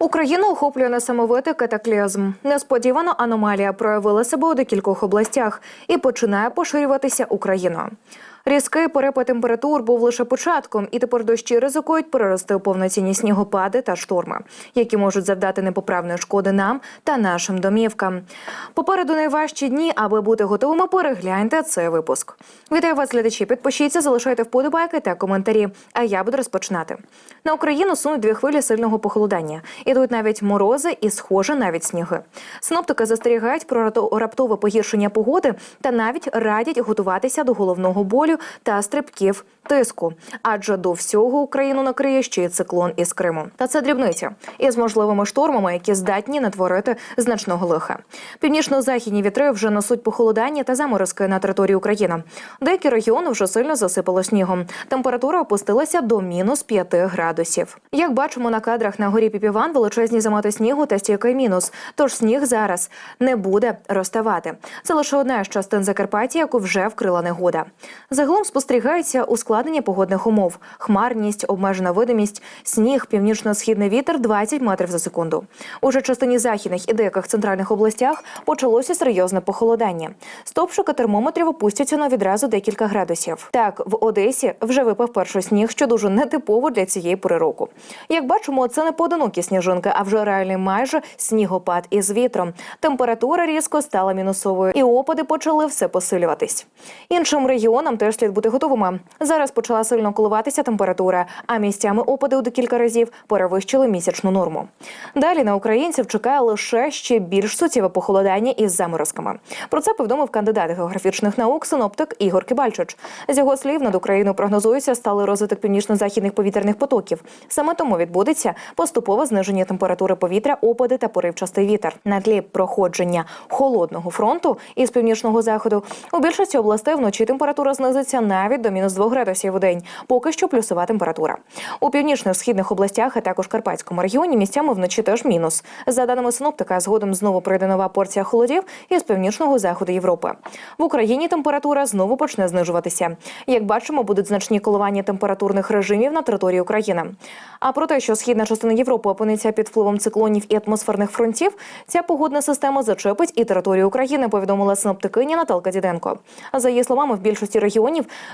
Україну охоплює несамовитий катаклізм. Несподівано аномалія проявила себе у декількох областях і починає поширюватися Україною. Різкий перепад температур був лише початком, і тепер дощі ризикують перерости у повноцінні снігопади та шторми, які можуть завдати непоправної шкоди нам та нашим домівкам. Попереду найважчі дні, аби бути готовими, перегляньте цей випуск. Вітаю вас, глядачі. Підпишіться, залишайте вподобайки та коментарі. А я буду розпочинати. На Україну сунуть дві хвилі сильного похолодання. Ідуть навіть морози і, схоже, навіть сніги. Синоптики застерігають про раптове погіршення погоди та навіть радять готуватися до головного болю та стрибків тиску. Адже до всього Україну накриє ще й циклон із Криму. Та це дрібниця із можливими штормами, які здатні натворити значного лиха. Північно-західні вітри вже несуть похолодання та заморозки на території України. Деякі регіони вже сильно засипало снігом. Температура опустилася до мінус 5 градусів. Як бачимо на кадрах на горі Піпіван, величезні замоти снігу та стійкий мінус. Тож сніг зараз не буде розставати. Це лише одна з частин Закарпаття, яку вже вкрила негода. Загалом спостерігається ускладнення погодних умов: хмарність, обмежена видимість, сніг, північно-східний вітер 20 метрів за секунду. Уже частині західних і деяких центральних областях почалося серйозне похолодання. Стопшики термометрів опустяться на відразу декілька градусів. Так, в Одесі вже випав перший сніг, що дуже нетипово для цієї пори року. Як бачимо, це не поодинокі сніжинки, а вже реальний майже снігопад із вітром. Температура різко стала мінусовою, і опади почали все посилюватись. Іншим регіонам теж слід бути готовими. Зараз почала сильно коливатися температура, а місцями опади у декілька разів перевищили місячну норму. Далі на українців чекає лише ще більш суттєве похолодання із заморозками. Про це повідомив кандидат географічних наук синоптик Ігор Кибальчич. З його слів, над Україною прогнозується сталий розвиток північно-західних повітряних потоків. Саме тому відбудеться поступове зниження температури повітря, опади та поривчастий вітер. На тлі проходження холодного фронту із північного заходу у більшості областей вночі температура знизиться навіть до мінус 2 градусів у день. Поки що плюсова температура. У північно-східних областях, а також Карпатському регіоні місцями вночі теж мінус. За даними синоптика, згодом знову прийде нова порція холодів із північного заходу Європи. В Україні температура знову почне знижуватися. Як бачимо, будуть значні коливання температурних режимів на території України. А про те, що східна частина Європи опиниться під впливом циклонів і атмосферних фронтів, ця погодна система зачепить і територію України, повідомила синоптикиня Наталка Діденко. За її словами, в більшості регіонів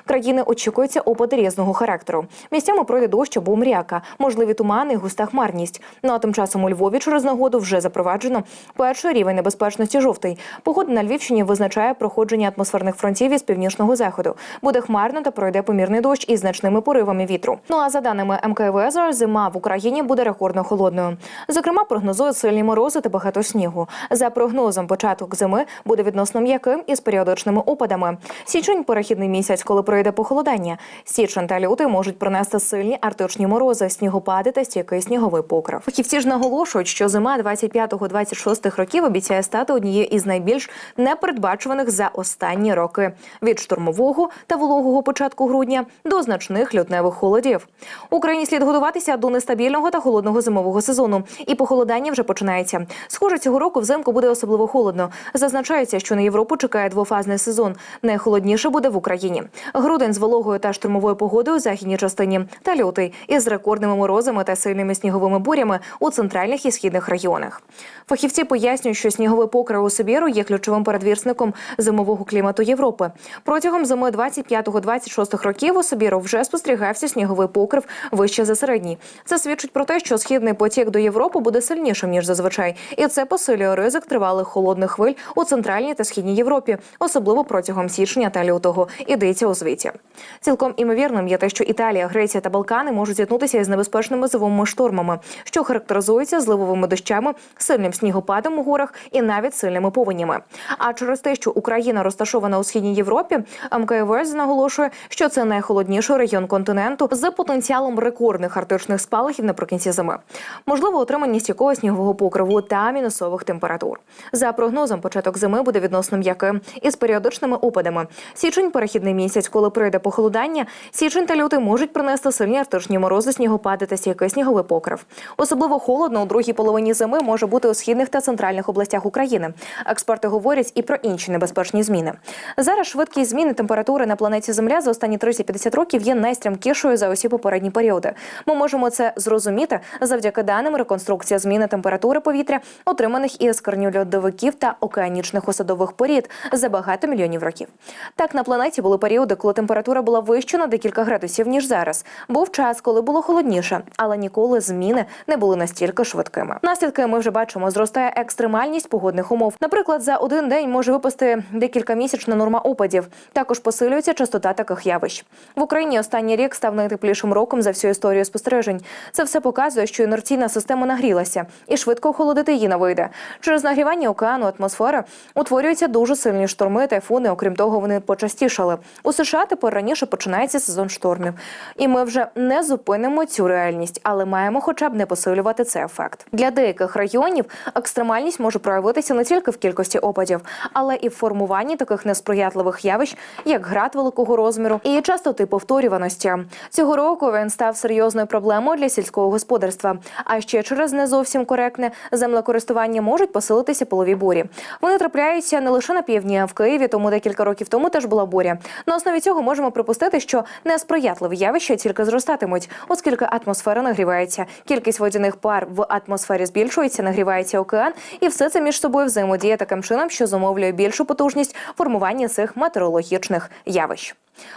країни очікуються опади різного характеру. Місцями пройде дощ або мряка, можливі тумани, густа хмарність. Ну а тим часом у Львові через нагоду вже запроваджено перший рівень небезпечності жовтий. Погода на Львівщині визначає проходження атмосферних фронтів із північного заходу. Буде хмарно та пройде помірний дощ із значними поривами вітру. Ну а за даними МКВ, зима в Україні буде рекордно холодною. Зокрема, прогнозують сильні морози та багато снігу. За прогнозом, початок зими буде відносно м'яким із періодичними опадами. Січень перехідний місяць, коли пройде похолодання. Січень та лютий можуть принести сильні арктичні морози, снігопади та стійкий сніговий покрив. Фахівці ж наголошують, що зима 25-26 років обіцяє стати однією із найбільш непередбачуваних за останні роки від штурмового та вологого початку грудня до значних лютневих холодів. Україні слід готуватися до нестабільного та холодного зимового сезону, і похолодання вже починається. Схоже, цього року взимку буде особливо холодно. Зазначається, що на Європу чекає двофазний сезон. Найхолодніше буде в Україні. Грудень з вологою та штурмовою погодою у західній частині та лютий із рекордними морозами та сильними сніговими бурями у центральних і східних регіонах. Фахівці пояснюють, що сніговий покрив у Сибіру є ключовим передвірсником зимового клімату Європи. Протягом зими 25-26 років у Сибіру вже спостерігався сніговий покрив вище за середній. Це свідчить про те, що східний потік до Європи буде сильнішим ніж зазвичай, і це посилює ризик тривалих холодних хвиль у центральній та східній Європі, особливо протягом січня та лютого. Ідеться у звіті. Цілком імовірним є те, що Італія, Греція та Балкани можуть зіткнутися із небезпечними зимовими штормами, що характеризуються зливовими дощами, сильним снігопадом у горах і навіть сильними повенями. А через те, що Україна розташована у східній Європі, МКВС наголошує, що це найхолодніший регіон континенту з потенціалом рекордних арктичних спалахів наприкінці зими. Можливо, отримання стійкого снігового покриву та мінусових температур. За прогнозом, початок зими буде відносно м'яким із періодичними опадами. Січень перехідний наступний місяць, коли прийде похолодання, січень та лютий можуть принести сильні арктичні морози, снігопади та стійкий сніговий покрив. Особливо холодно у другій половині зими може бути у східних та центральних областях України. Експерти говорять і про інші небезпечні зміни. Зараз швидкість зміни температури на планеті Земля за останні 30-50 років є найстрімкішою за усі попередні періоди. Ми можемо це зрозуміти завдяки даним реконструкція зміни температури повітря, отриманих із корню льодовиків та океанічних осадових порід за багато мільйонів років. Так на планеті були періоди, коли температура була вища на декілька градусів ніж зараз. Був час, коли було холодніше, але ніколи зміни не були настільки швидкими. Наслідки ми вже бачимо. Зростає екстремальність погодних умов. Наприклад, за один день може випасти декількамісячна норма опадів. Також посилюється частота таких явищ. В Україні останній рік став найтеплішим роком за всю історію спостережень. Це все показує, що інерційна система нагрілася і швидко охолодити її не вийде. Через нагрівання океану атмосфери утворюються дуже сильні шторми, тайфуни. Окрім того, вони почастішали. У США тепер раніше починається сезон штормів. І ми вже не зупинимо цю реальність, але маємо хоча б не посилювати цей ефект. Для деяких районів екстремальність може проявитися не тільки в кількості опадів, але і в формуванні таких несприятливих явищ, як град великого розміру і частоти повторюваності. Цього року він став серйозною проблемою для сільського господарства. А ще через не зовсім коректне землекористування можуть посилитися полові бурі. Вони трапляються не лише на півдні, а в Києві. Тому декілька років тому теж була буря. На основі цього можемо припустити, що несприятливі явища тільки зростатимуть, оскільки атмосфера нагрівається. Кількість водяних пар в атмосфері збільшується, нагрівається океан, і все це між собою взаємодіє таким чином, що зумовлює більшу потужність формування цих метеорологічних явищ.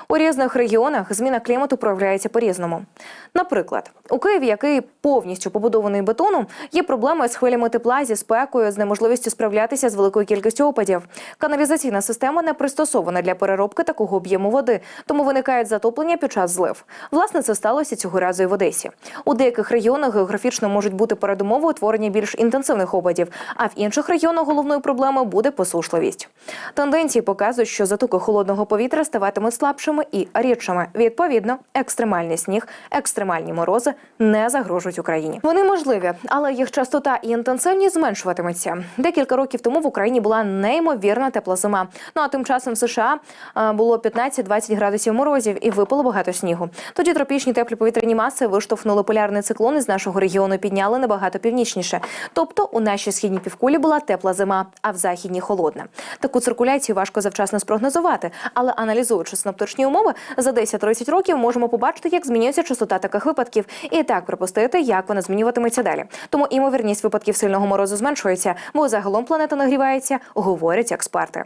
У різних регіонах зміна клімату проявляється по-різному. Наприклад, у Києві, який повністю побудований бетоном, є проблеми з хвилями тепла, зі спекою, з неможливістю справлятися з великою кількістю опадів. Каналізаційна система не пристосована для переробки такого об'єму води, тому виникають затоплення під час злив. Власне, це сталося цього разу і в Одесі. У деяких регіонах географічно можуть бути передумови утворення більш інтенсивних опадів, а в інших регіонах головною проблемою буде посушливість. Тенденції показують, що затоки холодного повітря ставатимуть слабшими і рідшими. Відповідно, екстремальний сніг, екстремальні морози не загрожують Україні. Вони можливі, але їх частота і інтенсивність зменшуватиметься. Декілька років тому в Україні була неймовірна тепла зима. Ну а тим часом в США е, було 15-20 градусів морозів і випало багато снігу. Тоді тропічні теплі повітряні маси виштовхнули полярний циклон із нашого регіону, підняли набагато північніше. Тобто у нашій східній півкулі була тепла зима, а в західній холодна. Таку циркуляцію важко завчасно спрогнозувати, але аналізуючи синоптичні умови, за 10-30 років можемо побачити, як змінюється частота таких випадків, і так припустити, як вона змінюватиметься далі. Тому імовірність випадків сильного морозу зменшується, бо загалом планета нагрівається, говорять експерти.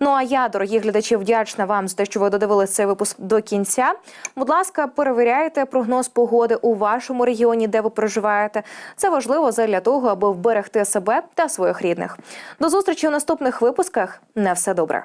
Ну а я, дорогі глядачі, вдячна вам за те, що ви додивились цей випуск до кінця. Будь ласка, перевіряйте прогноз погоди у вашому регіоні, де ви проживаєте. Це важливо для того, аби вберегти себе та своїх рідних. До зустрічі у наступних випусках. На все добре.